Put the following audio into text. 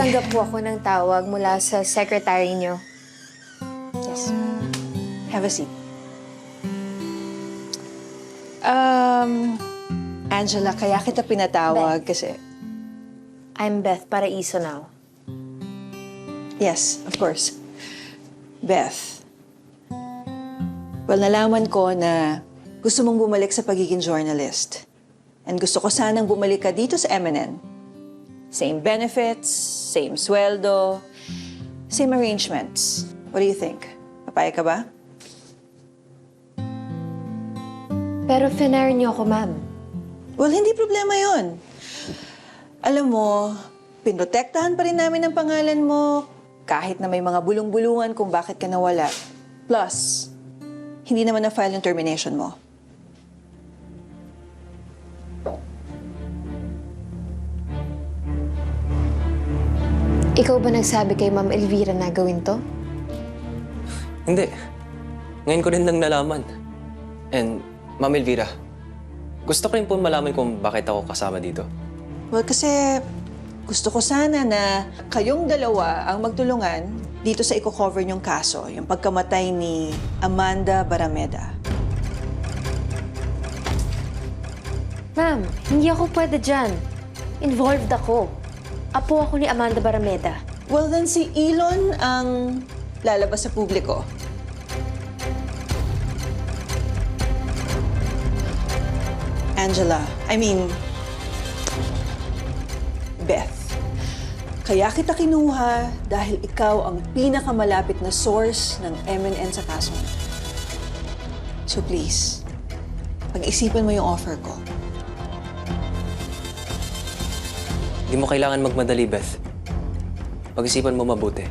Nakatanggap po ako ng tawag mula sa secretary niyo. Yes. Have a seat. Um, Angela, kaya kita pinatawag kasi... I'm Beth Paraiso now. Yes, of course. Beth. Well, nalaman ko na gusto mong bumalik sa pagiging journalist. And gusto ko sanang bumalik ka dito sa MNN. Same benefits, same sweldo, same arrangements. What do you think? Papayag ka ba? Pero finare niyo ako, ma'am. Well, hindi problema yon. Alam mo, pinotektahan pa rin namin ang pangalan mo kahit na may mga bulong-bulungan kung bakit ka nawala. Plus, hindi naman na-file yung termination mo. Ikaw ba nagsabi kay Ma'am Elvira na gawin to? Hindi. Ngayon ko rin lang nalaman. And, Ma'am Elvira, gusto ko rin po malaman kung bakit ako kasama dito. Well, kasi gusto ko sana na kayong dalawa ang magtulungan dito sa i-cover yung kaso, yung pagkamatay ni Amanda Barameda. Ma'am, hindi ako pwede dyan. Involved ako. Apo ako ni Amanda Barameda. Well, then si Elon ang lalabas sa publiko. Angela, I mean, Beth. Kaya kita kinuha dahil ikaw ang pinakamalapit na source ng MNN sa kaso. So please, pag-isipan mo yung offer ko. Hindi mo kailangan magmadali, Beth. Pag-isipan mo mabuti.